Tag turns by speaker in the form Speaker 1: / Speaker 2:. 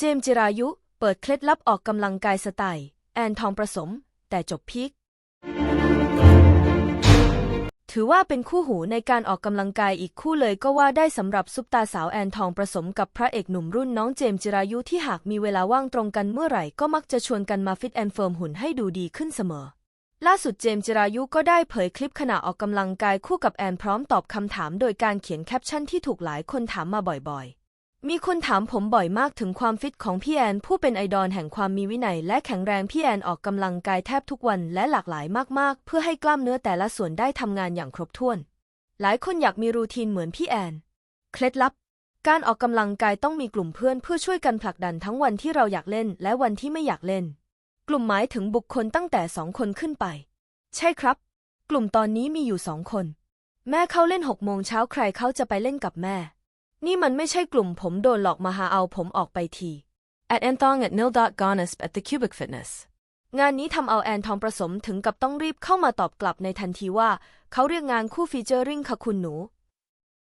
Speaker 1: เจมส์จิรายุ เปิดเคล็ดลับออกกำลังกายสไตล์ แอนทองประสม แต่จบพีคถือว่าเป็นคู่หูในการออกกำลังกายอีกคู่เลยก็ว่าได้สำหรับซุปตาสาวแอนทองประสมกับพระเอกหนุ่มรุ่นน้องเจมส์จิรายุที่หากมีเวลาว่างตรงกันเมื่อไหร่ก็มักจะชวนกันมาฟิตแอนเฟิร์มหุ่นให้ดูดีขึ้นเสมอ ล่าสุดเจมส์จิรายุก็ได้เผยคลิปขณะออกกำลังกายคู่กับแอนพร้อมตอบคำถามโดยการเขียนแคปชั่นที่ถูกหลายคนถามมาบ่อยๆ มีคนถามผมบ่อยมากถึงความฟิตของพี่แอน ผู้เป็นไอดอลแห่งความมีวินัย และแข็งแรงพี่แอนออกกำลังกายแทบทุกวันและหลากหลายมากๆ เพื่อให้กล้ามเนื้อแต่ละส่วนได้ทำงานอย่างครบถ้วน หลายคนอยากมีรูทีนเหมือนพี่แอน เคล็ดลับ การออกกำลังกายต้องมีกลุ่มเพื่อนเพื่อช่วยกันผลักดันทั้งวันที่เราอยากเล่น และวันที่ไม่อยากเล่น กลุ่มหมายถึงบุคคลตั้งแต่สองคนขึ้นไป ใช่ครับ กลุ่มตอนนี้มีอยู่สองคน แม่เขาเล่นหกโมงเช้าใครเขาจะไปเล่นกับแม่ นี่มันไม่ใช่กลุ่มผมโดนหลอกมาหาเอาผมออกไปที at anthong at nil dot gonesp at the cubic fitness งานนี้ทำเอาแอนทองประสมถึงกับต้องรีบเข้ามาตอบกลับในทันทีว่า เขาเรียกงานคู่ฟีเจอริงค่ะคุณหนู